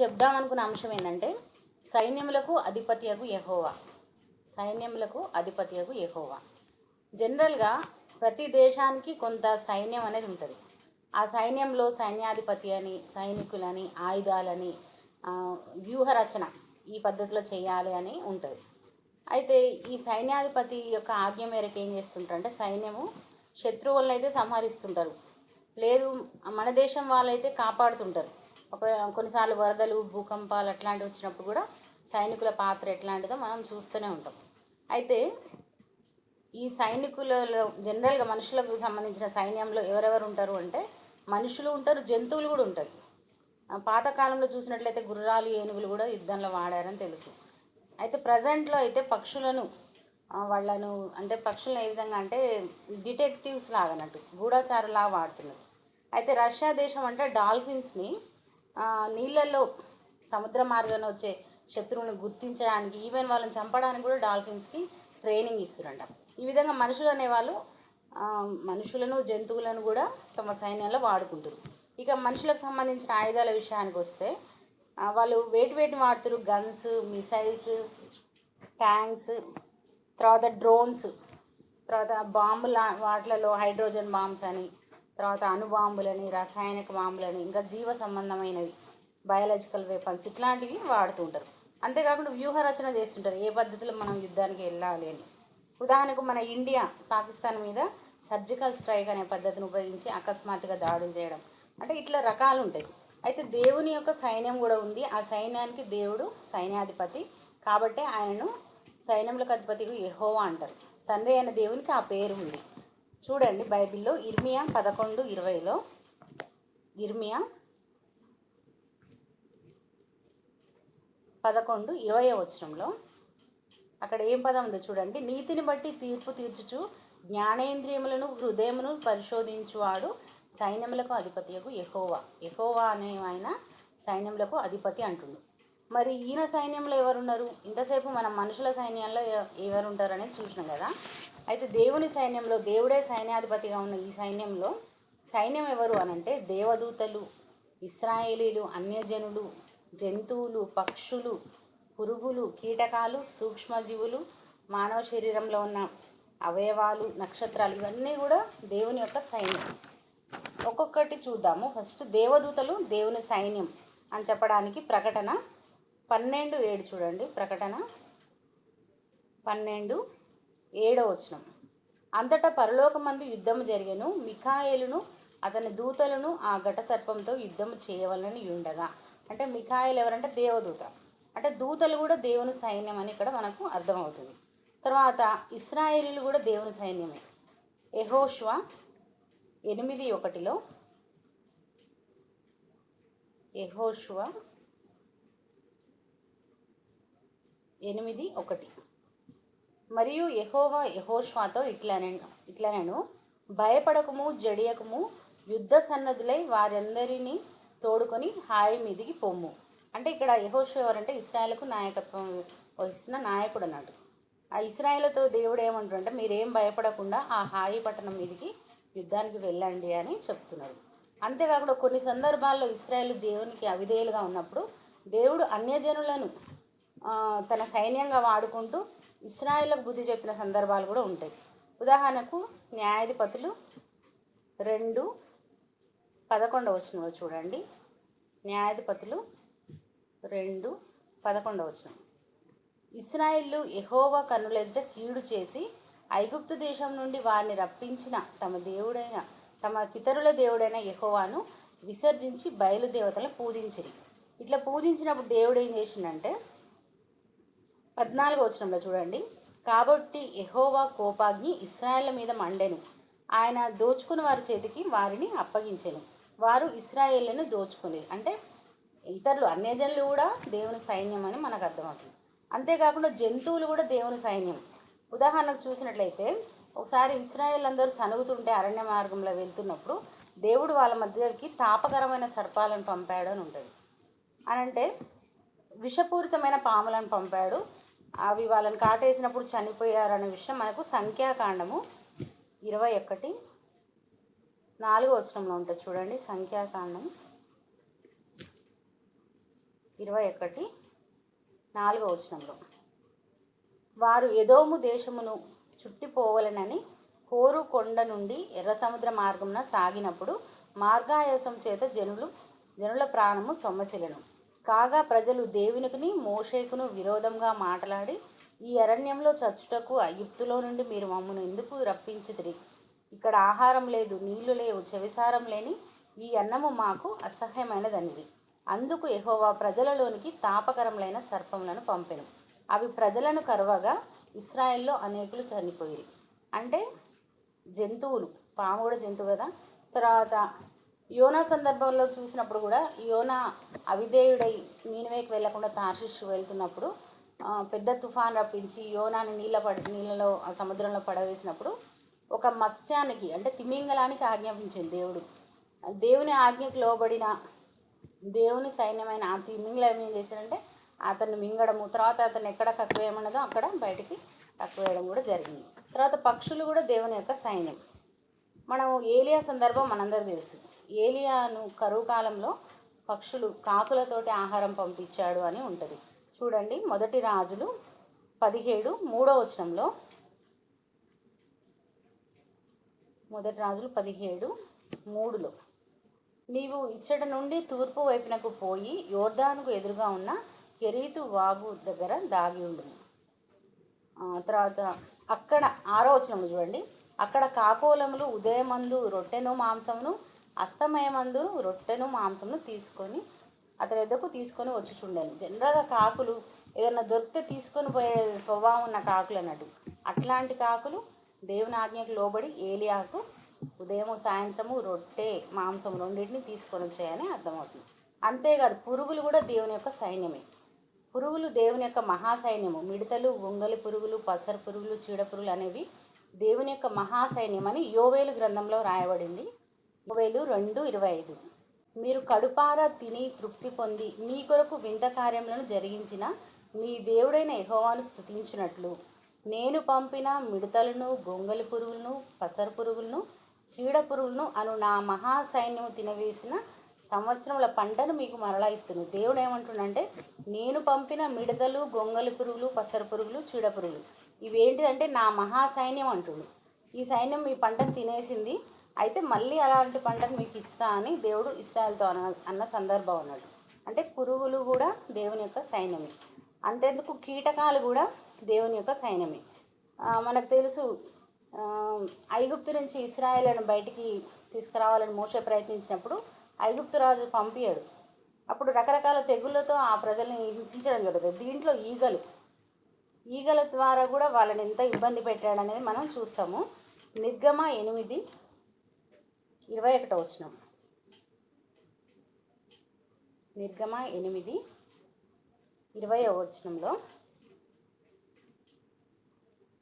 చెప్దామనుకున్న అంశం ఏంటంటే సైన్యములకు అధిపత్యకు యహోవా. సైన్యములకు అధిపత్యకు యహోవా. జనరల్గా ప్రతి దేశానికి కొంత సైన్యం అనేది ఉంటుంది. ఆ సైన్యంలో సైన్యాధిపతి అని సైనికులని ఆయుధాలని వ్యూహ వ్యూహరచన ఈ పద్ధతిలో చేయాలి అని ఉంటుంది. అయితే ఈ సైన్యాధిపతి యొక్క ఆజ్ఞ మేరకు ఏం చేస్తుంటారంటే సైన్యము శత్రువులను అయితే సంహరిస్తుంటారు. లేదు మన దేశం వాళ్ళైతే కాపాడుతుంటారు. ఒక కొన్నిసార్లు వరదలు భూకంపాలు అట్లాంటివి వచ్చినప్పుడు కూడా సైనికుల పాత్ర ఎట్లాంటిదో మనం చూస్తూనే ఉంటాం. అయితే ఈ సైనికులలో జనరల్గా మనుషులకు సంబంధించిన సైన్యంలో ఎవరెవరు ఉంటారు అంటే మనుషులు ఉంటారు జంతువులు కూడా ఉంటాయి. పాతకాలంలో చూసినట్లయితే గుర్రాలు ఏనుగులు కూడా యుద్ధంలో వాడారని తెలుసు. అయితే ప్రజెంట్లో అయితే పక్షులను వాళ్ళను అంటే పక్షులను ఏ విధంగా అంటే డిటెక్టివ్స్ లాగా అన్నట్టు గూఢచారులాగా వాడుతున్నారు. అయితే రష్యా దేశం అంటే డాల్ఫిన్స్ని నీళ్ళల్లో సముద్ర మార్గాన వచ్చే శత్రువులను గుర్తించడానికి ఈవెన్ వాళ్ళని చంపడానికి కూడా డాల్ఫిన్స్కి ట్రైనింగ్ ఇస్తున్నారంట ఈ విధంగా మనుషులు అనేవాళ్ళు మనుషులను జంతువులను కూడా తమ సైన్యంలో వాడుకుంటారు. ఇక మనుషులకు సంబంధించిన ఆయుధాల విషయానికి వస్తే వాళ్ళు వేటి వేటిని వాడుతారు. గన్స్ మిసైల్స్ ట్యాంక్స్ తర్వాత డ్రోన్స్ తర్వాత బాంబుల వాటిలలో హైడ్రోజన్ బాంబ్స్ అని తర్వాత అణుబాంబులని రసాయనిక బాంబులని ఇంకా జీవ సంబంధమైనవి బయాలజికల్ వెపన్స్ ఇట్లాంటివి వాడుతూ ఉంటారు. అంతేకాకుండా వ్యూహ రచన చేస్తుంటారు. ఏ పద్ధతిలో మనం యుద్ధానికి వెళ్ళాలి అని. ఉదాహరణకు మన ఇండియా పాకిస్తాన్ మీద సర్జికల్ స్ట్రైక్ అనే పద్ధతిని ఉపయోగించి అకస్మాత్తుగా దాడులు చేయడం. అంటే ఇట్లా రకాలు ఉంటాయి. అయితే దేవుని యొక్క సైన్యం కూడా ఉంది. ఆ సైన్యానికి దేవుడు సైన్యాధిపతి. కాబట్టి ఆయనను సైన్యములకు అధిపతిగా యహోవా అంటారు. తండ్రి అయిన దేవునికి ఆ పేరు ఉంది. చూడండి బైబిల్లో ఇర్మియా పదకొండు ఇరవైలో. ఇర్మియా పదకొండు ఇరవై వచనంలో. అక్కడ ఏం పదం ఉందో చూడండి. నీతిని బట్టి తీర్పు తీర్చుచు జ్ఞానేంద్రియములను హృదయమును పరిశోధించువాడు సైన్యములకు అధిపతియకు ఎహోవా ఎహోవా అనే ఆయన సైన్యములకు అధిపతి అంటుండు. మరి ఈయన సైన్యంలో ఎవరున్నారు? ఇంతసేపు మనం మనుషుల సైన్యంలో ఎవరుంటారు ఎవరు ఉంటారు అనేది చూసినాం కదా. అయితే దేవుని సైన్యంలో దేవుడే సైన్యాధిపతిగా ఉన్న ఈ సైన్యంలో సైన్యం ఎవరు అనంటే దేవదూతలు ఇస్రాయేలీలు అన్యజనులు జంతువులు పక్షులు పురుగులు కీటకాలు సూక్ష్మజీవులు మానవ శరీరంలో ఉన్న అవయవాలు నక్షత్రాలు ఇవన్నీ కూడా దేవుని యొక్క సైన్యం. ఒక్కొక్కటి చూద్దాము. ఫస్ట్ దేవదూతలు దేవుని సైన్యం అని చెప్పడానికి ప్రకటన పన్నెండు ఏడు చూడండి ప్రకటన. పన్నెండు ఏడో వచనం. అంతటా పరలోకమందు యుద్ధము జరిగెను. మిఖాయేలును అతని దూతలను ఆ ఘట సర్పంతో యుద్ధము చేయవలని ఉండగా అంటే మిఖాయిల్ ఎవరంటే దేవదూత. అంటే దూతలు కూడా దేవుని సైన్యం అని ఇక్కడ మనకు అర్థమవుతుంది. తర్వాత ఇస్రాయేలీలు కూడా దేవుని సైన్యమే. ఎహోష్వ ఎనిమిది ఒకటిలో ఎహోష్వ ఎనిమిది ఒకటి. మరియు యహోవా యహోష్వాతో ఇట్లనే ఇట్లనను. భయపడకము జడియకము యుద్ధ సన్నద్ధులై వారందరినీ తోడుకొని హాయి మీదికి పొమ్ము అంటే ఇక్కడ యెహోషువ ఎవరంటే ఇస్రాయల్కు నాయకత్వం వహిస్తున్న నాయకుడు అన్నాడు. ఆ ఇస్రాయలతో దేవుడు ఏమంటాడంటే మీరేం భయపడకుండా ఆ హాయి పట్టణం మీదికి యుద్ధానికి వెళ్ళండి అని చెప్తున్నారు అంతేకాకుండా కొన్ని సందర్భాల్లో ఇస్రాయల్ దేవునికి అవిధేయులుగా ఉన్నప్పుడు దేవుడు అన్యజనులను తన సైన్యంగా వాడుకుంటూ ఇస్రాయేల్కు బుద్ధి చెప్పిన సందర్భాలు కూడా ఉంటాయి. ఉదాహరణకు న్యాయాధిపతులు రెండు పదకొండవ వచనంలో చూడండి. న్యాయాధిపతులు రెండు పదకొండవ వచనం. ఇస్రాయిల్లు ఎహోవా కన్నులెదుట కీడు చేసి ఐగుప్తు దేశం నుండి వారిని రప్పించిన తమ దేవుడైన తమ పితరుల దేవుడైన ఎహోవాను విసర్జించి బయలుదేవతలను పూజించిరి. ఇట్లా పూజించినప్పుడు దేవుడు ఏం చేసిండంటే పద్నాలుగు వచనంలో చూడండి. కాబట్టి ఎహోవా కోపాగ్ని ఇస్రాయేళ్ళ మీద మండెను. ఆయన దోచుకుని వారి చేతికి వారిని అప్పగించెను. వారు ఇస్రాయేళ్ళను దోచుకుని అంటే ఇతరులు అన్యజనులు కూడా దేవుని సైన్యం అని మనకు అర్థమవుతుంది. అంతేకాకుండా జంతువులు కూడా దేవుని సైన్యం. ఉదాహరణకు చూసినట్లయితే ఒకసారి ఇస్రాయేల్ అందరూ సనుగుతుంటే అరణ్య మార్గంలో వెళ్తున్నప్పుడు దేవుడు వాళ్ళ మధ్యకి తాపకరమైన సర్పాలను పంపాడు అని ఉంటుంది. అని అంటే విషపూరితమైన పాములను పంపాడు. అవి వాళ్ళని కాటేసినప్పుడు చనిపోయారనే విషయం మనకు సంఖ్యాకాండము ఇరవై ఒకటి. నాలుగో వచనంలో ఉంటుంది చూడండి సంఖ్యాకాండం ఇరవై ఒకటి నాలుగో వచనంలో. వారు ఎదోము దేశమును చుట్టిపోవలనని కోరు కొండ నుండి ఎర్ర సముద్ర మార్గమున సాగినప్పుడు మార్గాయాసం చేత జనులు జనుల ప్రాణము సొమ్మసిలను. కాగా ప్రజలు దేవునికిని మోషేకును విరోధంగా మాట్లాడి ఈ అరణ్యంలో చచ్చుటకు అగిప్తులో నుండి మీరు మమ్మను ఎందుకు రప్పించితిరి? ఇక్కడ ఆహారం లేదు నీళ్ళు లేవు చెవిసారం లేని ఈ అన్నము మాకు అసహ్యమైనదనిది. అందుకు ఎహోవా ప్రజలలోనికి తాపకరములైన సర్పములను పంపెను. అవి ప్రజలను కరువగా ఇస్రాయెల్లో అనేకులు చనిపోయిరి. అంటే జంతువులు పాము కూడా జంతువు కదా? తర్వాత యోనా సందర్భంలో చూసినప్పుడు కూడా యోనా అవిధేయుడై నీనవేకి వెళ్ళకుండా తార్షిష్ వెళ్తున్నప్పుడు పెద్ద తుఫాన్ రప్పించి యోనాని నీళ్ళ పడి నీళ్ళలో సముద్రంలో పడవేసినప్పుడు ఒక మత్స్యానికి అంటే తిమింగలానికి ఆజ్ఞాపించింది దేవుడు. దేవుని ఆజ్ఞకు లోబడిన దేవుని సైన్యమైన ఆ తిమింగలం ఏం చేశాడంటే అతన్ని మింగడము తర్వాత అతను ఎక్కడ కక్కువేయమన్నదో అక్కడ బయటికి కక్కువేయడం కూడా జరిగింది. తర్వాత పక్షులు కూడా దేవుని యొక్క సైన్యం. మనం ఏలియా సందర్భం మనందరికీ తెలుసు. ఏలియాను కరువు కాలంలో పక్షులు కాకులతోటి ఆహారం పంపించాడు అని ఉంటుంది. చూడండి మొదటి రాజులు పదిహేడు మూడో వచనంలో మొదటి రాజులు పదిహేడు మూడులో నీవు ఇచ్చట నుండి తూర్పు వైపునకు పోయి యోర్దానుకు ఎదురుగా ఉన్న కెరీతు వాగు దగ్గర దాగి ఉండును తర్వాత అక్కడ ఆరో వచనంలో చూడండి అక్కడ కాకోలములు ఉదయమందు రొట్టెను మాంసమును అస్తమయమందు రొట్టెను మాంసమును తీసుకొని అతని ఎద్దకు తీసుకొని వచ్చుచుండాను. జనరల్గా కాకులు ఏదైనా దొరికితే తీసుకొని పోయే స్వభావం ఉన్న కాకులు అన్నట్టు. అట్లాంటి కాకులు దేవుని ఆజ్ఞకు లోబడి ఏలియాకు ఉదయం సాయంత్రము రొట్టె మాంసం రెండింటిని తీసుకొని వచ్చాయని అర్థమవుతుంది. అంతేకాదు పురుగులు కూడా దేవుని యొక్క సైన్యమే. పురుగులు దేవుని యొక్క మహాసైన్యము. మిడతలు గొంగలి పురుగులు పసర పురుగులు చీడ పురుగులు అనేవి దేవుని యొక్క మహాసైన్యం అని యోవేలు గ్రంథంలో రాయబడింది. వేలు రెండు ఇరవై ఐదు. మీరు కడుపార తిని తృప్తి పొంది మీ కొరకు వింత కార్యములను జరిగించిన మీ దేవుడైన యహోవాను స్థుతించినట్లు నేను పంపిన మిడతలను గొంగలి పురుగులను పసర పురుగులను చీడ పురుగులను అను నా మహాసైన్యము తినవేసిన సంవత్సరముల పంటను మీకు మరలా ఇస్తును దేవుడు ఏమంటుండంటే నేను పంపిన మిడతలు గొంగలి పురుగులు పసర పురుగులు చీడ పురుగులు. ఇవేంటిదంటే నా మహాసైన్యం అంటుండు ఈ సైన్యం మీ పంటను తినేసింది అయితే మళ్ళీ అలాంటి పంటను మీకు ఇస్తా అని దేవుడు ఇస్రాయల్తో అన్న అన్న సందర్భం అన్నాడు. అంటే పురుగులు కూడా దేవుని యొక్క సైన్యమే. అంతెందుకు కీటకాలు కూడా దేవుని యొక్క సైన్యమే. మనకు తెలుసు ఐగుప్తు నుంచి ఇస్రాయేళ్ళను బయటికి తీసుకురావాలని మోసే ప్రయత్నించినప్పుడు ఐగుప్తు రాజు పంపించాడు అప్పుడు రకరకాల తెగుళ్ళతో ఆ ప్రజల్ని హింసించడం జరుగుతుంది. దీంట్లో ఈగలు. ఈగల ద్వారా కూడా వాళ్ళని ఎంత ఇబ్బంది పెట్టాడనేది మనం చూస్తాము. నిర్గమ ఎనిమిది ఇరవై ఒకటో వచనం. నిర్గమ ఎనిమిది ఇరవై వచనంలో.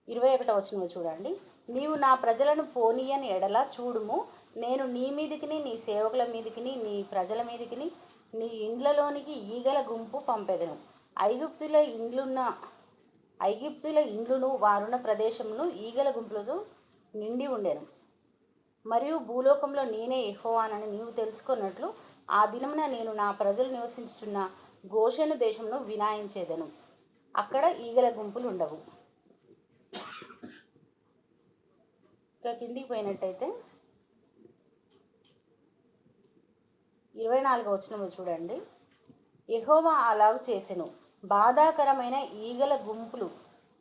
ఇరవై ఒకటో వచనంలో చూడండి. నీవు నా ప్రజలను పోనీయని ఎడల చూడుము. నేను నీ మీదికిని నీ సేవకుల మీదికిని నీ ప్రజల మీదికిని నీ ఇండ్లలోనికి ఈగల గుంపు పంపెదను. ఐగుప్తుల ఇండ్లున్న ఐగుప్తుల ఇండ్లును వారున్న ప్రదేశమును ఈగల గుంపులతో నిండి ఉండెను. మరియు భూలోకంలో నేనే ఎహోవానని నీవు తెలుసుకున్నట్లు ఆ దినమున నేను నా ప్రజలు నివసించుచున్న గోషెను దేశమును వినాయించేదను. అక్కడ ఈగల గుంపులు ఉండవు. ఇక కిందికి పోయినట్టయితే ఇరవై నాలుగో వచనము చూడండి. ఎహోవా అలాగ చేసెను. బాధాకరమైన ఈగల గుంపులు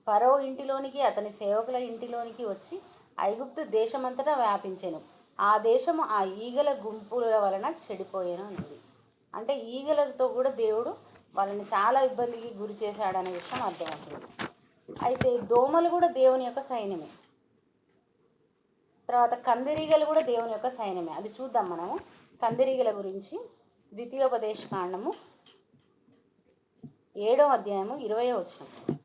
ఫరో ఇంటిలోనికి అతని సేవకుల ఇంటిలోనికి వచ్చి ఐగుప్తు దేశమంతటా వ్యాపించెను. ఆ దేశము ఆ ఈగల గుంపుల వలన చెడిపోయాను అన్నది. అంటే ఈగలతో కూడా దేవుడు వాళ్ళని చాలా ఇబ్బందికి గురి చేశాడనే విషయం అర్థమవుతుంది. అయితే దోమలు కూడా దేవుని యొక్క సైన్యమే. తర్వాత కందిరీగలు కూడా దేవుని యొక్క సైన్యమే. అది చూద్దాం మనము. కందిరీగల గురించి ద్వితీయోపదేశ కాండము ఏడో అధ్యాయము ఇరవయో వచనం.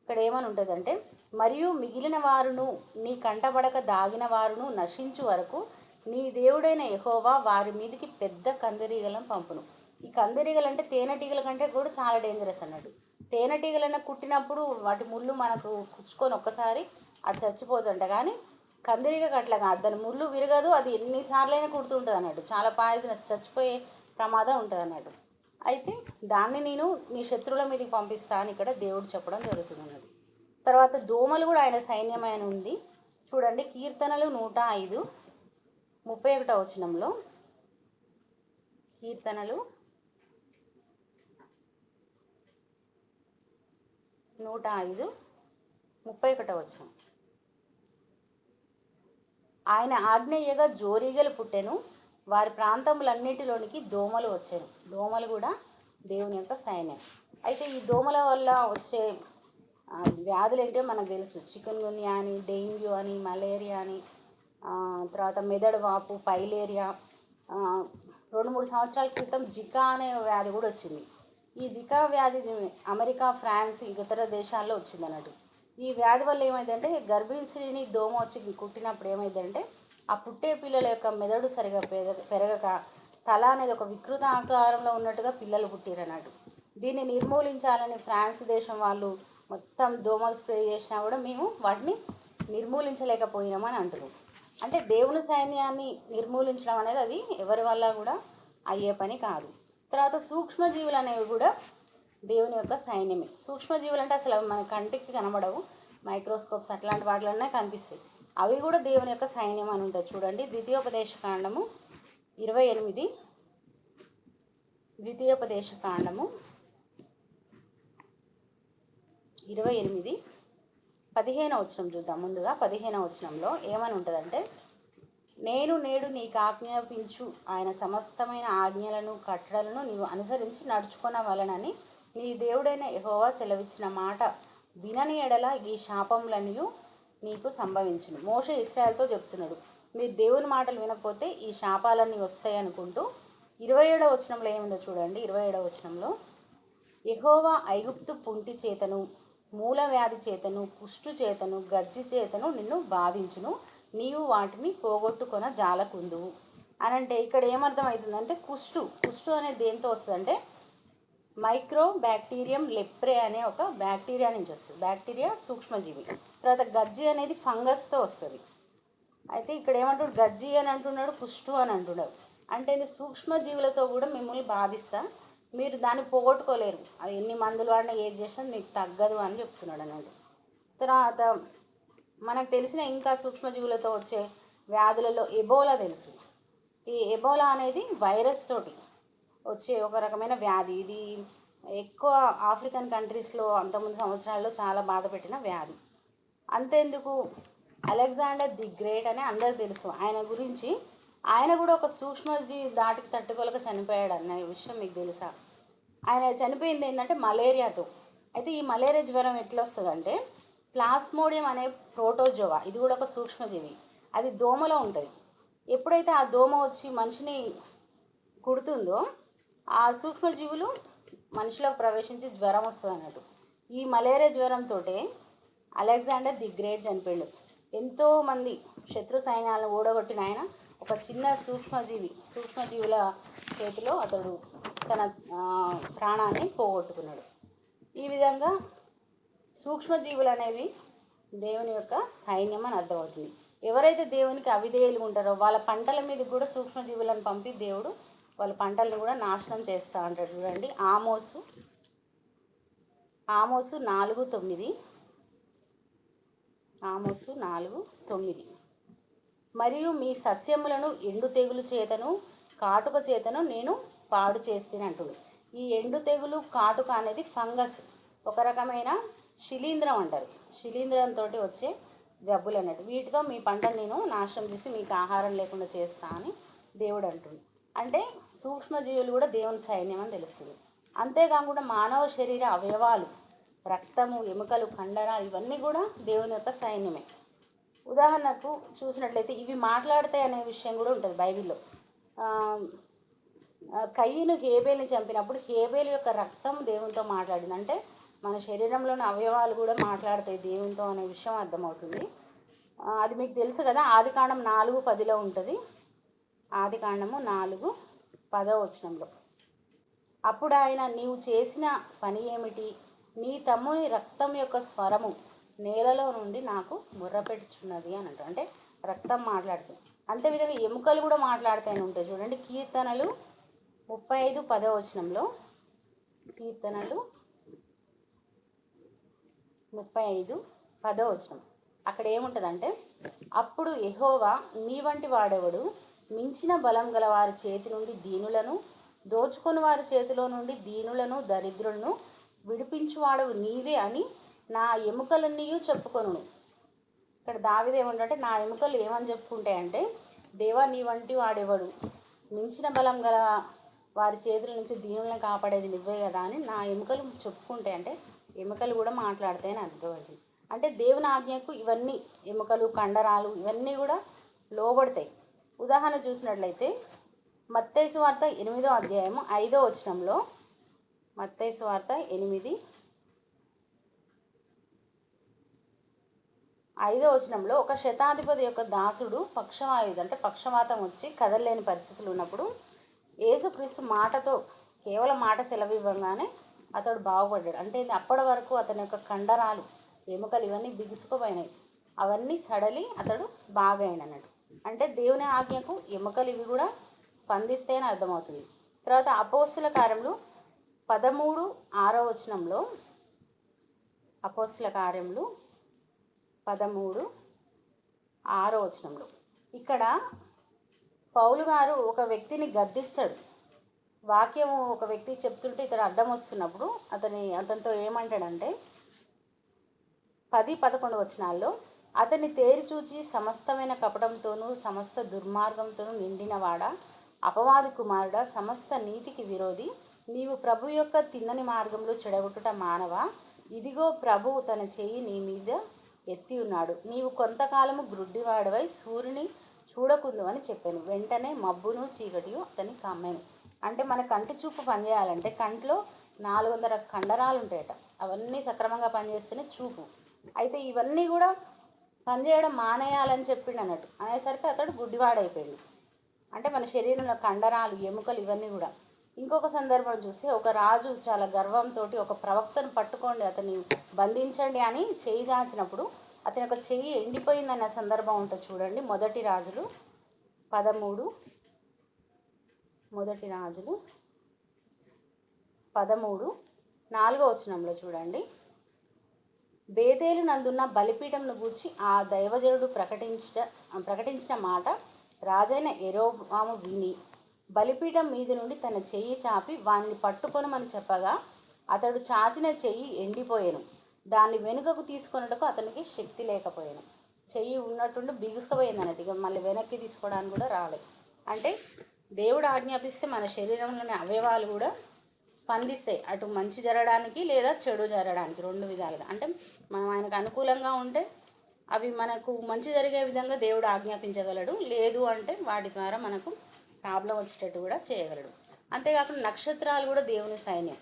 ఇక్కడ ఏమని ఉంటుందంటే మరియు మిగిలిన వారును నీ కంటబడక దాగిన వారును నశించు వరకు నీ దేవుడైన ఎహోవా వారి మీదకి పెద్ద కందిరీగలను పంపును. ఈ కందిరీగలు అంటే తేనెటీగల కంటే కూడా చాలా డేంజరస్ అన్నాడు. తేనెటీగలన్న కుట్టినప్పుడు వాటి ముళ్ళు మనకు కుచ్చుకొని ఒక్కసారి అది చచ్చిపోతుంట కానీ కందిరీగ అట్లా కాదు దాని ముళ్ళు విరగదు అది ఎన్నిసార్లైనా కుడుతుంటుంది అన్నట్టు చాలా పాయిజనస్ చచ్చిపోయే ప్రమాదం ఉంటుంది అన్నట్టు అయితే దాన్ని నేను నీ శత్రువుల మీదకి పంపిస్తాను ఇక్కడ దేవుడు చెప్పడం జరుగుతుంది అన్నట్టు తర్వాత దోమలు కూడా ఆయన సైన్యమైన ఉంది. చూడండి కీర్తనలు నూట ఐదు ముప్పై ఒకటో వచనంలో. కీర్తనలు నూట ఐదు ముప్పై ఒకటో వచనం. ఆయన ఆగ్నేయగా జోరీగలు పుట్టెను. వారి ప్రాంతములన్నిటిలోనికి దోమలు వచ్చాను. దోమలు కూడా దేవుని యొక్క సైన్యం. అయితే ఈ దోమల వల్ల వచ్చే వ్యాధులు ఏంటో మనకు తెలుసు. చికెన్ గున్యా అని డెంగ్యూ అని మలేరియా అని తర్వాత మెదడు వాపు పైలేరియా రెండు మూడు సంవత్సరాల క్రితం జికా అనే వ్యాధి కూడా వచ్చింది. ఈ జికా వ్యాధి అమెరికా ఫ్రాన్స్ ఇతర దేశాల్లో వచ్చింది అన్నట్టు. ఈ వ్యాధి వల్ల ఏమైందంటే గర్భిణీ దోమ వచ్చి కుట్టినప్పుడు ఏమైందంటే ఆ పుట్టే పిల్లల యొక్క మెదడు సరిగా పెరగ పెరగక తల అనేది ఒక వికృత ఆకారంలో ఉన్నట్టుగా పిల్లలు పుట్టిరు దీన్ని నిర్మూలించాలని ఫ్రాన్స్ దేశం వాళ్ళు మొత్తం దోమలు స్ప్రే చేసినా కూడా మేము వాటిని నిర్మూలించలేకపోయినామని అంటున్నాం అంటే దేవుని సైన్యాన్ని నిర్మూలించడం అనేది అది ఎవరి వల్ల కూడా అయ్యే పని కాదు. తర్వాత సూక్ష్మజీవులు అనేవి కూడా దేవుని యొక్క సైన్యమే. సూక్ష్మజీవులు అంటే అసలు మన కంటికి కనబడవు. మైక్రోస్కోప్స్ అట్లాంటి వాటిలోనే కనిపిస్తాయి. అవి కూడా దేవుని యొక్క సైన్యం అని ఉంటుంది చూడండి ద్వితీయోపదేశ కాండము ఇరవై ఎనిమిది. ద్వితీయోపదేశ కాండము ఇరవై ఎనిమిది. పదిహేను వచనం చూద్దాం ముందుగా. పదిహేను వచనంలో ఏమని ఉంటుందంటే నేను నేడు నీకు ఆజ్ఞాపించు. ఆయన సమస్తమైన ఆజ్ఞలను కట్టడలను నీవు అనుసరించి నడుచుకునవలనని నీ దేవుడైన యహోవా సెలవిచ్చిన మాట వినని ఎడల ఈ శాపములనియు నీకు సంభవించును. మోషే ఇస్రాయల్తో చెప్తున్నాడు మీరు దేవుని మాటలు వినకపోతే ఈ శాపాలన్నీ వస్తాయి అనుకుంటూ ఇరవై ఏడవ వచనంలో ఏముందో చూడండి. ఇరవై ఏడవ వచనంలో యహోవా ఐగుప్తు పుంటి చేతను మూలవ్యాధి చేతను కుష్టు చేతను గజ్జి చేతను నిన్ను బాధించును. నీవు వాటిని పోగొట్టుకొన జాలకుందువు. అని అంటే ఇక్కడ ఏమర్థమవుతుందంటే కుష్టు కుష్టు అనేది దేంతో వస్తుందంటే మైక్రో బ్యాక్టీరియం లెప్రే అనే ఒక బ్యాక్టీరియా నుంచి వస్తుంది. బ్యాక్టీరియా సూక్ష్మజీవి. తర్వాత గజ్జి అనేది ఫంగస్తో వస్తుంది. అయితే ఇక్కడ ఏమంటాడు గజ్జి అని అంటున్నాడు కుష్టు అని అంటున్నాడు. అంటే ఇది సూక్ష్మజీవులతో కూడా మిమ్మల్ని బాధిస్తా మీరు దాన్ని పోగొట్టుకోలేరు. అది ఎన్ని మందులు వాడినా ఏది చేసినా మీకు తగ్గదు అని చెప్తున్నాడు అన్నాడు. తర్వాత మనకు తెలిసిన ఇంకా సూక్ష్మజీవులతో వచ్చే వ్యాధులలో ఎబోలా తెలుసు. ఈ ఎబోలా అనేది వైరస్ తోటి వచ్చే ఒక రకమైన వ్యాధి. ఇది ఎక్కువ ఆఫ్రికన్ కంట్రీస్లో అంతకుముందు సంవత్సరాల్లో చాలా బాధ పెట్టిన వ్యాధి. అంతేందుకు? అలెగ్జాండర్ ది గ్రేట్ అని అందరికి తెలుసు. ఆయన గురించి ఆయన కూడా ఒక సూక్ష్మజీవి దాటికి తట్టుకోలేక చనిపోయాడు అన్న విషయం మీకు తెలుసా? ఆయన చనిపోయింది ఏంటంటే మలేరియాతో. అయితే ఈ మలేరియా జ్వరం ఎట్లా వస్తుందంటే ప్లాస్మోడియం అనే ప్రోటోజోవా ఇది కూడా ఒక సూక్ష్మజీవి అది దోమలో ఉంటుంది. ఎప్పుడైతే ఆ దోమ వచ్చి మనిషిని కుడుతుందో ఆ సూక్ష్మజీవులు మనిషిలో ప్రవేశించి జ్వరం వస్తుంది అన్నట్టు ఈ మలేరియా జ్వరంతో అలెగ్జాండర్ ది గ్రేట్ చనిపోయాడు. ఎంతోమంది శత్రు సైన్యాలను ఓడగొట్టిన ఆయన ఒక చిన్న సూక్ష్మజీవి సూక్ష్మజీవుల చేతిలో అతడు తన ప్రాణాన్ని పోగొట్టుకున్నాడు. ఈ విధంగా సూక్ష్మజీవులు అనేవి దేవుని యొక్క సైన్యం అని అర్థమవుతుంది. ఎవరైతే దేవునికి అవిధేయులు ఉంటారో వాళ్ళ పంటల మీద కూడా సూక్ష్మజీవులను పంపి దేవుడు వాళ్ళ పంటలను కూడా నాశనం చేస్తూ అంటాడు చూడండి. ఆమోసు ఆమోసు నాలుగు తొమ్మిది. ఆమోసు నాలుగు తొమ్మిది. మరియు మీ సస్యములను ఎండు తెగులు చేతను కాటుక చేతను నేను పాడు చేస్తేనే అంటుడు. ఈ ఎండు తెగులు కాటుక అనేది ఫంగస్ ఒక రకమైన శిలీంధ్రం అంటారు. శిలీంద్రంతో వచ్చే జబ్బులు అన్నట్టు. వీటితో మీ పంటను నేను నాశనం చేసి మీకు ఆహారం లేకుండా చేస్తా అని దేవుడు అంటుంది అంటే సూక్ష్మజీవులు కూడా దేవుని సైన్యం అని తెలుస్తుంది. అంతేకాకుండా మానవ శరీర అవయవాలు రక్తము ఎముకలు కండరాలు ఇవన్నీ కూడా దేవుని యొక్క సైన్యమే. ఉదాహరణకు చూసినట్లయితే ఇవి మాట్లాడతాయి అనే విషయం కూడా ఉంటుంది బైబిల్లో. కయ్యను హేబేల్ని చంపినప్పుడు హేబేల్ యొక్క రక్తం దేవునితో మాట్లాడింది. అంటే మన శరీరంలోని అవయవాలు కూడా మాట్లాడతాయి దేవునితో అనే విషయం అర్థమవుతుంది. అది మీకు తెలుసు కదా ఆది కాండం నాలుగు పదిలో ఉంటుంది. ఆది కాండము నాలుగు పదో వచనంలో. అప్పుడు ఆయన నీవు చేసిన పని ఏమిటి? నీ తమ్ముని రక్తం యొక్క స్వరము నేలలో నుండి నాకు ముర్రపెట్టుచున్నది అని అంటారు. అంటే రక్తం మాట్లాడుతుంది. అంతే విధంగా ఎముకలు కూడా మాట్లాడతాయని ఉంటాయి చూడండి. కీర్తనలు ముప్పై ఐదు పదో వచనంలో కీర్తనలు ముప్పై ఐదు పదో వచనం. అక్కడ ఏముంటుందంటే అప్పుడు ఎహోవా నీ వంటి వాడెవడు? మించిన బలం గల వారి చేతి నుండి దీనులను దోచుకొని వారి చేతిలో నుండి దీనులను దరిద్రులను విడిపించువాడవు నీవే అని నా ఎముకలన్నీ చెప్పుకొను ఇక్కడ దావిది ఏమంటే నా ఎముకలు ఏమని చెప్పుకుంటాయంటే దేవా నీ వంటి వాడెవడు? మించిన బలం గల వారి చేతుల నుంచి దీనులను కాపాడేది నువ్వే కదా అని నా ఎముకలు చెప్పుకుంటాయి అంటే ఎముకలు కూడా మాట్లాడతాయని అర్థం అది. అంటే దేవుని ఆజ్ఞకు ఇవన్నీ ఎముకలు కండరాలు ఇవన్నీ కూడా లోబడతాయి. ఉదాహరణ చూసినట్లయితే మత్తైసు వార్త ఎనిమిదో అధ్యాయము ఐదో వచనంలో మత్తైసు వార్త ఎనిమిది ఐదో వచనంలో ఒక శతాధిపతి యొక్క దాసుడు పక్షవాయుధ అంటే పక్షవాతం వచ్చి కదలలేని పరిస్థితులు ఉన్నప్పుడు యేసుక్రీస్తు మాటతో కేవలం మాట సెలవు ఇవ్వగానే అతడు బాగుపడ్డాడు. అంటే ఇది అప్పటి వరకు అతని యొక్క కండరాలు ఎముకలు ఇవన్నీ బిగుసుకుపోయినాయి. అవన్నీ సడలి అతడు బాగైన అన్నట్టు అంటే దేవుని ఆజ్ఞకు ఎముకలు ఇవి కూడా స్పందిస్తాయని అర్థమవుతుంది. తర్వాత అపోస్తుల కార్యములు పదమూడు ఆరో వచనంలో అపోస్తుల కార్యములు పదమూడు ఆరో వచనంలో. ఇక్కడ పౌలు గారు ఒక వ్యక్తిని గద్దిస్తాడు. వాక్యం ఒక వ్యక్తి చెప్తుంటే ఇతడు అడ్డం వస్తున్నప్పుడు అతని అతనితో ఏమంటాడంటే పది పదకొండు వచనాల్లో అతన్ని తేరి చూచి సమస్తమైన కపటంతోనూ సమస్త దుర్మార్గంతోనూ నిండినవాడ అపవాది కుమారుడా సమస్త నీతికి విరోధి నీవు ప్రభు యొక్క తిన్నని మార్గంలో చెడగొట్టుట మానవ? ఇదిగో ప్రభువు తన చేయి నీ మీద ఎత్తి ఉన్నాడు. నీవు కొంతకాలము గ్రుడ్డివాడవై సూర్యుని చూడకుందు అని చెప్పాను. వెంటనే మబ్బును చీకటియు అతని కమ్మాను. అంటే మన కంటి చూపు పనిచేయాలంటే కంట్లో నాలుగు వందల కండరాలు ఉంటాయట అవన్నీ సక్రమంగా పనిచేస్తేనే చూపు. అయితే ఇవన్నీ కూడా పనిచేయడం మానేయాలని చెప్పిండు అన్నట్టు. అనేసరికి అతడు గుడ్డివాడైపోయాడు. అంటే మన శరీరంలో కండరాలు ఎముకలు ఇవన్నీ కూడా ఇంకొక సందర్భం చూస్తే ఒక రాజు చాలా గర్వంతో ఒక ప్రవక్తను పట్టుకోండి అతన్ని బంధించండి అని చేయి చాచినప్పుడు అతని యొక్క చెయ్యి ఎండిపోయిందన్న సందర్భం ఉంటుంది చూడండి. మొదటి రాజులు పదమూడు మొదటి రాజులు పదమూడు నాలుగో వచనంలో చూడండి. బేదేలు నందున్న బలిపీఠంను గూర్చి ఆ దైవజనుడు ప్రకటించిన ప్రకటించిన మాట రాజైన ఎరోబాము విని బలిపీఠం మీద నుండి తన చెయ్యి చాపి వానిని పట్టుకొనమని చెప్పగా అతడు చాచిన చెయ్యి ఎండిపోయాను. దాన్ని వెనుకకు తీసుకొనుటకు అతనికి శక్తి లేకపోయాను. చెయ్యి ఉన్నట్టుండి బిగుసుకుపోయింది అన్నట్టు ఇక మళ్ళీ వెనక్కి తీసుకోవడానికి కూడా రాలేదు అంటే దేవుడు ఆజ్ఞాపిస్తే మన శరీరంలోని అవయవాలు కూడా స్పందిస్తాయి. అటు మంచి జరగడానికి లేదా చెడు జరగడానికి రెండు విధాలుగా. అంటే మనం ఆయనకు అనుకూలంగా ఉంటే అవి మనకు మంచి జరిగే విధంగా దేవుడు ఆజ్ఞాపించగలడు. లేదు అంటే వాటి ద్వారా మనకు ప్రాబ్లం వచ్చేటట్టు కూడా చేయగలడు. అంతేకాకుండా నక్షత్రాలు కూడా దేవుని సైన్యం.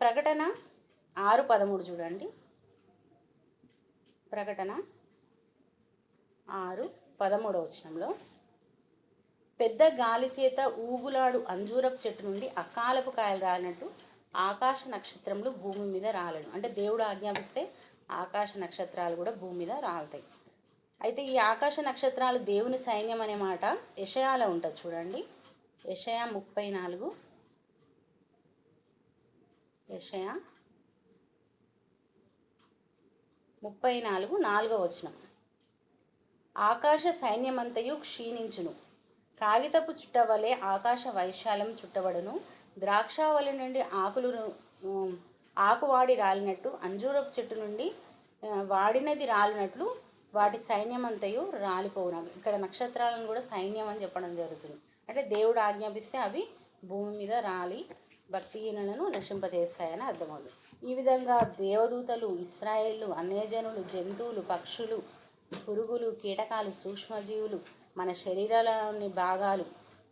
ప్రకటన ఆరు పదమూడు చూడండి. ప్రకటన ఆరు పదమూడవ వచనంలో పెద్ద గాలి చేత ఊగులాడు అంజూరపు చెట్టు నుండి అకాలపు కాయలు రాలినట్టు ఆకాశ నక్షత్రములు భూమి మీద రాలను. అంటే దేవుడు ఆజ్ఞాపిస్తే ఆకాశ నక్షత్రాలు కూడా భూమి మీద రాలుతాయి. అయితే ఈ ఆకాశ నక్షత్రాలు దేవుని సైన్యం అనే మాట యషయాలో ఉంటుంది చూడండి. యషయా ముప్పై నాలుగు. యషయ ముప్పై నాలుగు నాలుగో వచనం. ఆకాశ సైన్యమంతయు క్షీణించును. కాగితపు చుట్టవలే ఆకాశ వైశాల్యం చుట్టబడును. ద్రాక్షావళి నుండి ఆకులు ఆకువాడి రాలినట్టు అంజూరపు చెట్టు నుండి వాడినది రాలినట్లు వాటి సైన్యం అంతయు రాలిపోవునవి. ఇక్కడ నక్షత్రాలను కూడా సైన్యం అని చెప్పడం జరుగుతుంది. అంటే దేవుడు ఆజ్ఞాపిస్తే అవి భూమి మీద రాలి భక్తిహీనులను నశింపజేస్తాయని అర్థమవుతుంది. ఈ విధంగా దేవదూతలు ఇస్రాయేళ్ళు అన్యజనులు జంతువులు పక్షులు పురుగులు కీటకాలు సూక్ష్మజీవులు మన శరీరాలలోని భాగాలు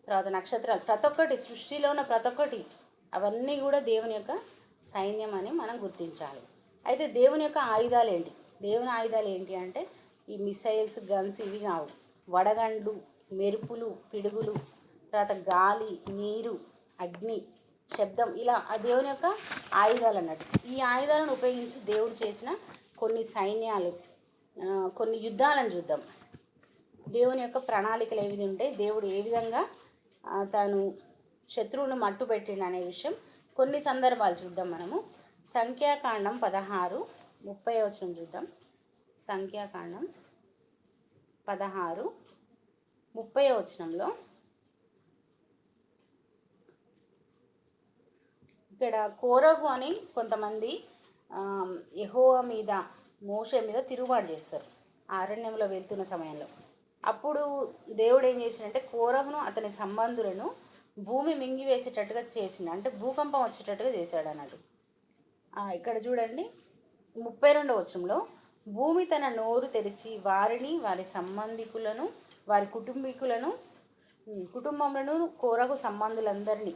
తర్వాత నక్షత్రాలు ప్రతి ఒక్కటి సృష్టిలో ఉన్న ప్రతి ఒక్కటి అవన్నీ కూడా దేవుని యొక్క సైన్యం అని మనం గుర్తించాలి. అయితే దేవుని యొక్క ఆయుధాలు ఏంటి? దేవుని ఆయుధాలు ఏంటి అంటే ఈ మిసైల్స్ గన్స్ ఇవి కావు. వడగండ్లు మెరుపులు పిడుగులు తర్వాత గాలి నీరు అగ్ని శబ్దం ఇలా ఆ దేవుని యొక్క ఆయుధాలు అన్నట్టు. ఈ ఆయుధాలను ఉపయోగించి దేవుడు చేసిన కొన్ని సైన్యాలు కొన్ని యుద్ధాలను చూద్దాం. దేవుని యొక్క ప్రణాళికలు ఏ విధంగా ఉంటాయి దేవుడు ఏ విధంగా తను తాను శత్రువును మట్టు అనే విషయం కొన్ని సందర్భాలు చూద్దాం మనము. సంఖ్యాకాండం పదహారు ముప్పై వచనం చూద్దాం. సంఖ్యాకాండం పదహారు ముప్పై వచనంలో ఇక్కడ కోరహు అని కొంతమంది యహోవ మీద మోష మీద తిరుగుబాటు చేస్తారు అరణ్యంలో వెళ్తున్న సమయంలో. అప్పుడు దేవుడు ఏం చేసినంటే కోరహును అతని సంబంధులను భూమి మింగివేసేటట్టుగా చేసిండు. అంటే భూకంపం వచ్చేటట్టుగా చేశాడు అన్నట్టు ఇక్కడ చూడండి ముప్పై రెండవ వచనంలో భూమి తన నోరు తెరిచి వారిని వారి సంబంధికులను వారి కుటుంబీకులను ఉమ్, కుటుంబములను కోరకు సంబంధులందరినీ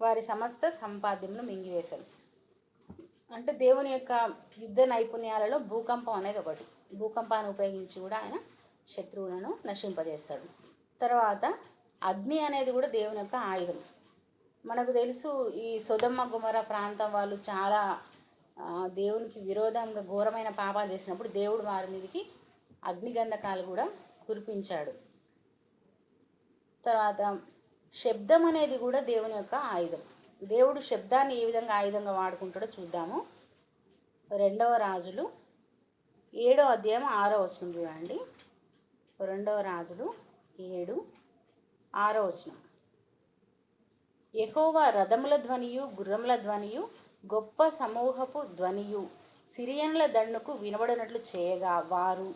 వారి సమస్త సంపాద్యమును మింగివేశాను అంటే దేవుని యొక్క యుద్ధ నైపుణ్యాలలో భూకంపం అనేది ఒకటి. భూకంపాన్ని ఉపయోగించి కూడా ఆయన శత్రువులను నశింపజేస్తాడు. తర్వాత అగ్ని అనేది కూడా దేవుని యొక్క ఆయుధం. మనకు తెలుసు ఈ సొదమ్మ గుమర ప్రాంతం వాళ్ళు చాలా దేవునికి విరోధంగా ఘోరమైన పాపాలు చేసినప్పుడు దేవుడు వారి మీదకి అగ్నిగంధకాలు కూడా కురిపించాడు. తర్వాత శబ్దం అనేది కూడా దేవుని యొక్క ఆయుధం. దేవుడు శబ్దాన్ని ఏ విధంగా ఆయుధంగా వాడుకుంటాడో చూద్దాము. రెండవ రాజులు ఏడో అధ్యాయం ఆరో వచనం చూడండి. రెండవ రాజులు ఏడు ఆరో వచనం. ఎహోవా రథముల ధ్వనియు గుర్రముల ధ్వనియు గొప్ప సమూహపు ధ్వనియు సిరియన్ల దండుకు వినబడినట్లు చేయగా వారు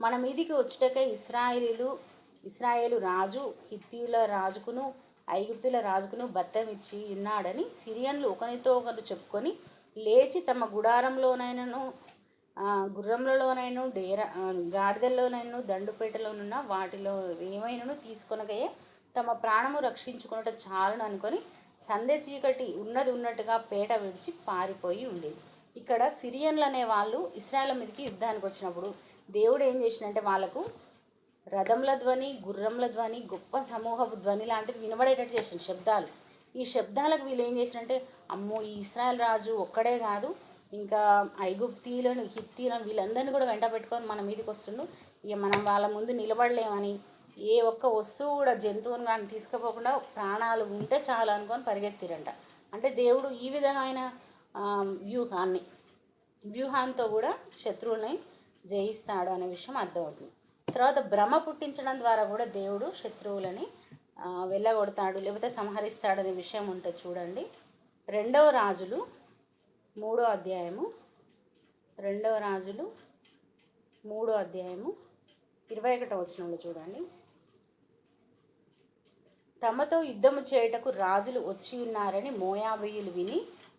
మన మీదికి వచ్చుటకై ఇస్రాయేలీలు ఇస్రాయేలు రాజు హిత్యుల రాజుకును ఐగుప్తుల రాజుకును బత్తమిచ్చి ఉన్నాడని సిరియన్లు ఒకరితో ఒకరు చెప్పుకొని లేచి తమ గుడారంలోనైనను గుర్రంలలోనైనా డేరా గాడిదల్లోనైనా దండుపేటలోనున్న వాటిలో ఏమైనాను తీసుకొనగయే తమ ప్రాణము రక్షించుకున్నట చాలును అనుకొని సంధ్య చీకటి ఉన్నది ఉన్నట్టుగా పేట విడిచి పారిపోయి ఉండేది. ఇక్కడ సిరియన్లు అనే వాళ్ళు ఇస్రాయల్ మీదకి యుద్ధానికి వచ్చినప్పుడు దేవుడు ఏం చేసినంటే వాళ్ళకు రథముల ధ్వని గుర్రంల ధ్వని గొప్ప సమూహపు ధ్వని లాంటిది వినబడేటట్టు చేసిన శబ్దాలు. ఈ శబ్దాలకు వీళ్ళు ఏం చేసినంటే అమ్మో ఈ ఇస్రాయల్ రాజు ఒక్కడే కాదు ఇంకా ఐగుప్తీలను హిత్తీలను వీళ్ళందరినీ కూడా వెంట పెట్టుకొని మన మీదకి వస్తుండు. ఇక మనం వాళ్ళ ముందు నిలబడలేమని ఏ ఒక్క వస్తువు కూడా జంతువుని కానీ తీసుకుపోకుండా ప్రాణాలు ఉంటే చాలు అనుకొని పరిగెత్తిరంట. అంటే దేవుడు ఈ విధమైన వ్యూహాన్ని వ్యూహాంతో కూడా శత్రువుని జయిస్తాడు అనే విషయం అర్థమవుతుంది. తర్వాత భ్రమ పుట్టించడం ద్వారా కూడా దేవుడు శత్రువులని వెళ్ళగొడతాడు లేకపోతే సంహరిస్తాడనే విషయం ఉంటుంది చూడండి. రెండవ రాజులు మూడో అధ్యాయము రెండవ రాజులు మూడో అధ్యాయము ఇరవై ఒకటో వచనంలో చూడండి. తమతో యుద్ధము చేయుటకు రాజులు వచ్చి ఉన్నారని మోయాబీయులు విని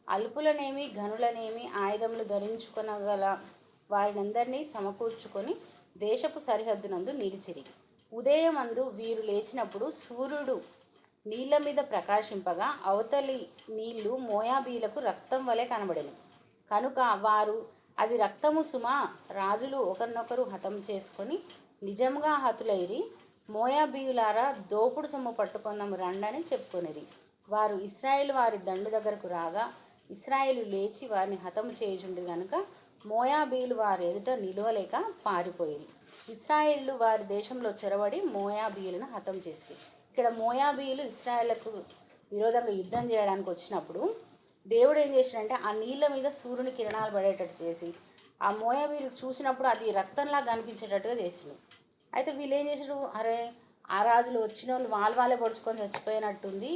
అల్పులనేమి ఘనులనేమి ఆయుధములు ధరించుకొనగల వారినందరినీ సమకూర్చుకొని దేశపు సరిహద్దునందు నిలిచిరి. ఉదయమందు వీరు లేచినప్పుడు సూర్యుడు నీళ్ళ మీద ప్రకాశింపగా అవతలి నీళ్ళు మోయాబీలకు రక్తం వలె కనబడెను. కనుక వారు అది రక్తము సుమా రాజులు ఒకరినొకరు హతం చేసుకొని నిజంగా హతులైరి మోయాబీయులారా దోపుడు సొమ్ము పట్టుకుందాము రండని చెప్పుకునేది వారు ఇస్రాయేల్ వారి దండు దగ్గరకు రాగా ఇస్రాయేలు లేచి వారిని హతము చేయుచుండి గనుక మోయాబీలు వారి ఎదుట నిలవలేక పారిపోయింది ఇస్రాయేళ్ళు వారి దేశంలో చొరబడి మోయాబీయులను హతం చేసిరి. ఇక్కడ మోయాబీయులు ఇస్రాయేళ్ళకు విరోధంగా యుద్ధం చేయడానికి వచ్చినప్పుడు దేవుడు ఏం చేసినంటే ఆ నీళ్ళ మీద సూర్యుని కిరణాలు పడేటట్టు చేసి ఆ మోయాబీలు చూసినప్పుడు అది రక్తంలా కనిపించేటట్టుగా చేసిండు అయితే వీళ్ళు ఏం చేసారు అరే ఆ రాజులు వచ్చిన వాళ్ళు వాళ్ళు వాళ్ళే పొడుచుకొని చచ్చిపోయినట్టుంది.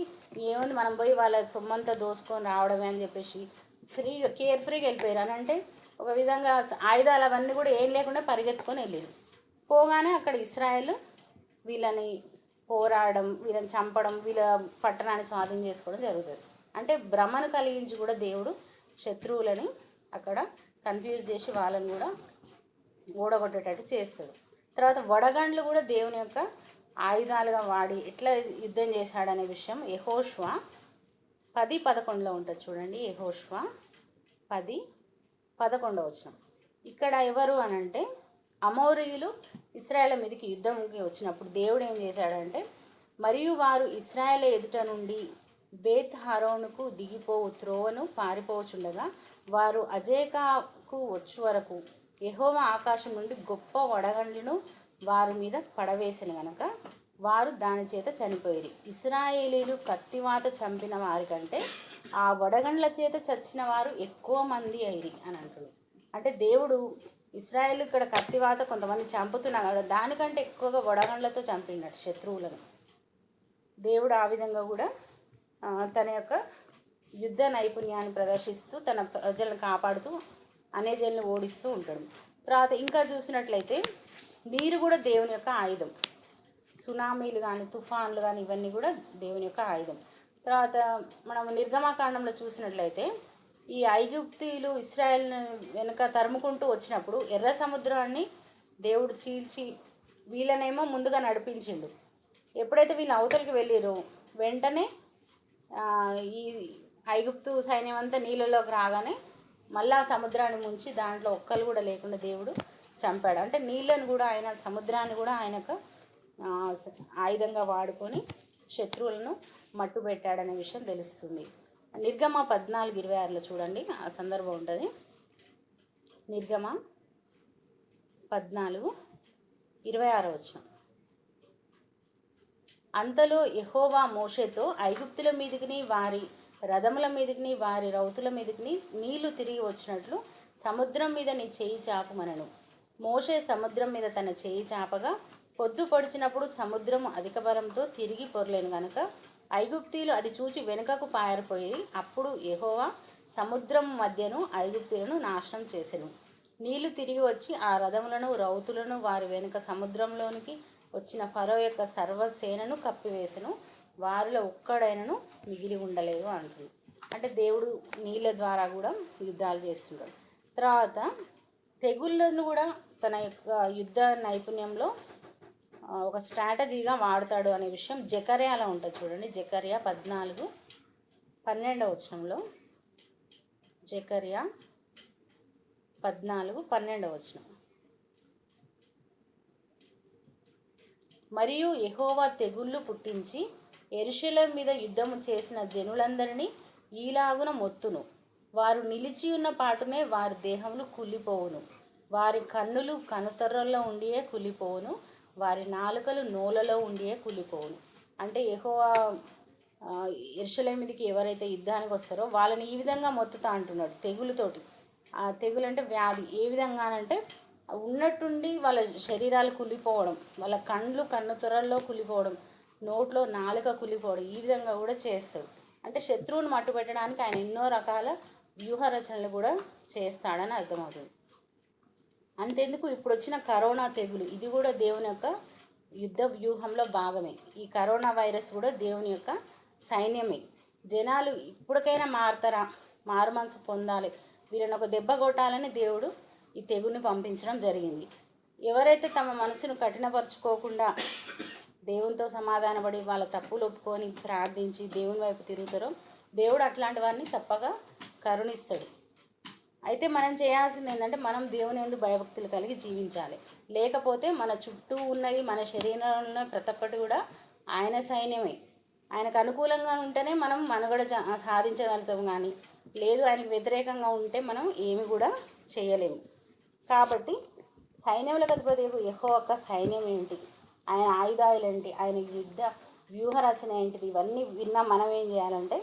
ఏముంది? మనం పోయి వాళ్ళ సొమ్మంతా దోసుకొని రావడమే అని చెప్పేసి ఫ్రీగా కేర్ ఫ్రీగా వెళ్ళిపోయారు. అని అంటే ఒక విధంగా ఆయుధాలు అవన్నీ కూడా ఏం లేకుండా పరిగెత్తుకొని వెళ్ళారు పోగానే అక్కడ ఇస్రాయేల్ వీళ్ళని పోరాడడం వీళ్ళని చంపడం వీళ్ళ పట్టణాన్ని స్వాధీనం చేసుకోవడం జరుగుతుంది. అంటే భ్రమను కలిగించి కూడా దేవుడు శత్రువులని అక్కడ కన్ఫ్యూజ్ చేసి వాళ్ళని కూడా ఓడగొట్టేటట్టు చేస్తాడు. తర్వాత వడగండ్లు కూడా దేవుని యొక్క ఆయుధాలుగా వాడి ఎట్లా యుద్ధం చేశాడనే విషయం యహోష్వ పది పదకొండులో ఉంటుంది చూడండి. యహోష్వ పది పదకొండవ వచనం. ఇక్కడ ఎవరు అనంటే అమోరీయులు ఇస్రాయేల్ మీదకి యుద్ధంకి వచ్చినప్పుడు దేవుడు ఏం చేశాడంటే మరియు వారు ఇస్రాయేల్ ఎదుట నుండి బేత్ హరోనుకు దిగిపోవు త్రోవను పారిపోవచుండగా వారు అజేకాకు వచ్చు వరకు యహోవ ఆకాశం నుండి గొప్ప వడగండ్లను వారి మీద పడవేసిన గనక వారు దాని చేత చనిపోయిరి. ఇస్రాయేలీలు కత్తివాత చంపిన వారి కంటే ఆ వడగండ్ల చేత చచ్చిన వారు ఎక్కువ మంది అయిరి అని అంటున్నారు అంటే దేవుడు ఇస్రాయేల్ ఇక్కడ కత్తివాత కొంతమంది చంపుతున్నారు దానికంటే ఎక్కువగా వడగండ్లతో చంపినాడు శత్రువులను. దేవుడు ఆ విధంగా కూడా తన యొక్క యుద్ధ నైపుణ్యాన్ని ప్రదర్శిస్తూ తన ప్రజలను కాపాడుతూ అనేజల్ని ఓడిస్తూ ఉంటాడు. తర్వాత ఇంకా చూసినట్లయితే నీరు కూడా దేవుని యొక్క ఆయుధం. సునామీలు కానీ తుఫాన్లు కానీ ఇవన్నీ కూడా దేవుని యొక్క ఆయుధం. తర్వాత మనం నిర్గమాకాండంలో చూసినట్లయితే ఈ ఐగుప్తీయులు ఇస్రాయల్ వెనుక తరుముకుంటూ వచ్చినప్పుడు ఎర్ర సముద్రాన్ని దేవుడు చీల్చి వీళ్ళనేమో ముందుగా నడిపించిండు. ఎప్పుడైతే వీళ్ళు అవతలికి వెళ్ళిరో వెంటనే ఈ ఐగుప్తు సైన్యం అంతా నీళ్ళలోకి రాగానే మళ్ళా సముద్రాన్ని ముంచి దాంట్లో ఒక్కలు కూడా లేకుండా దేవుడు చంపాడు. అంటే నీళ్ళను కూడా ఆయన సముద్రాన్ని కూడా ఆయనకు ఆయుధంగా వాడుకొని శత్రువులను మట్టు పెట్టాడనే విషయం తెలుస్తుంది. నిర్గమ పద్నాలుగు ఇరవై ఆరులో చూడండి ఆ సందర్భం ఉంటుంది. నిర్గమ పద్నాలుగు ఇరవై ఆరో వచ్చిన అంతలో యహోవా మోషేతో ఐగుప్తుల మీదకిని వారి రథముల మీదకిని వారి రౌతుల మీదకిని నీళ్ళు తిరిగి వచ్చినట్లు సముద్రం మీద నీ చేయి చాపమనను. మోషే సముద్రం మీద తన చేయి చాపగా పొద్దు పొడిచినప్పుడు సముద్రం అధిక బలంతో తిరిగి పొరలేను గనుక ఐగుప్తీలు అది చూచి వెనుకకు పారిపోయి అప్పుడు ఎహోవా సముద్రం మధ్యను ఐగుప్తులను నాశనం చేసెను. నీళ్ళు తిరిగి వచ్చి ఆ రథములను రౌతులను వారి వెనుక సముద్రంలోనికి వచ్చిన ఫరో యొక్క సర్వసేనను కప్పివేసెను. వారిలో ఒక్కడైనను మిగిలి ఉండలేదు అంటుంది. అంటే దేవుడు నీళ్ళ ద్వారా కూడా యుద్ధాలు చేస్తుంటాడు. తర్వాత తెగుళ్ళను కూడా తన యొక్క యుద్ధ నైపుణ్యంలో ఒక స్ట్రాటజీగా వాడతాడు అనే విషయం జకర్యాలో ఉంటుంది చూడండి. జకర్యా పద్నాలుగు పన్నెండవ వచనంలో. జకర్యా పద్నాలుగు పన్నెండవ వచనం. మరియు ఎహోవా తెగుళ్ళు పుట్టించి ఎరుషలేం మీద యుద్ధము చేసిన జనులందరినీ ఈలాగున మొత్తును. వారు నిలిచి ఉన్న పాటునే వారి దేహములు కుళ్ళిపోవును. వారి కన్నులు కనుతర్రల్లో ఉండియే కుళ్ళిపోవును. వారి నాలుకలు నోలలో ఉండియే కులిపోవును అంటే ఎహోవా ఆ, మీదకి ఎవరైతే యుద్ధానికి వస్తారో వాళ్ళని ఈ విధంగా మొత్తుతా అంటున్నాడు తెగులుతోటి. ఆ తెగులు అంటే వ్యాధి. ఏ విధంగానంటే ఉన్నట్టుండి వాళ్ళ శరీరాలు కుళ్ళిపోవడం వాళ్ళ కండ్లు కన్ను త్వరల్లో కుళ్ళిపోవడం నోట్లో నాలుక కుళ్ళిపోవడం ఈ విధంగా కూడా చేస్తాడు. అంటే శత్రువుని మట్టు పెట్టడానికి ఆయన ఎన్నో రకాల వ్యూహ రచనలు కూడా చేస్తాడని అర్థమవుతుంది. అంతెందుకు ఇప్పుడు వచ్చిన కరోనా తెగులు ఇది కూడా దేవుని యొక్క యుద్ధ వ్యూహంలో భాగమే. ఈ కరోనా వైరస్ కూడా దేవుని యొక్క సైన్యమే. జనాలు ఇప్పటికైనా మారతారా? మారు మనసు పొందాలి. వీళ్ళని ఒక దెబ్బ కొట్టాలని దేవుడు ఈ తెగుని పంపించడం జరిగింది. ఎవరైతే తమ మనసును కఠినపరుచుకోకుండా దేవునితో సమాధానపడి వాళ్ళ తప్పులు ఒప్పుకొని ప్రార్థించి దేవుని వైపు తిరుగుతారో దేవుడు అట్లాంటి వారిని తప్పగా కరుణిస్తాడు. అయితే మనం చేయాల్సింది ఏంటంటే మనం దేవుని ఎందు భయభక్తులు కలిగి జీవించాలి. లేకపోతే మన చుట్టూ ఉన్నది మన శరీరంలో ఉన్న ప్రతి ఒక్కటి కూడా ఆయన సైన్యమే. ఆయనకు అనుకూలంగా ఉంటేనే మనం మనుగడ సాధించగలుగుతాం కానీ లేదు ఆయనకు వ్యతిరేకంగా ఉంటే మనం ఏమి కూడా చేయలేము. కాబట్టి సైన్యములకు అధిపతి యెహో యొక్క సైన్యం ఏంటి? ఆయన ఆయుధాలు ఏంటి ఆయన యుద్ధ వ్యూహ రచన ఏంటిది? ఇవన్నీ విన్నా మనం ఏం చేయాలంటే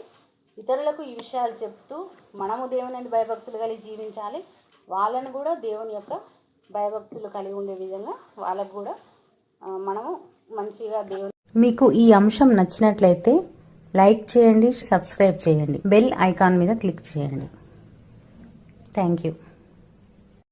ఇతరులకు ఈ విషయాలు చెప్తూ మనము దేవుని భయభక్తులు కలిగి జీవించాలి. వాళ్ళను కూడా దేవుని యొక్క భయభక్తులు కలిగి ఉండే విధంగా వాళ్ళకు కూడా మనము మంచిగా దేవుని మీకు ఈ అంశం నచ్చినట్లయితే లైక్ చేయండి సబ్స్క్రైబ్ చేయండి. బెల్ ఐకాన్ మీద క్లిక్ చేయండి. Thank you.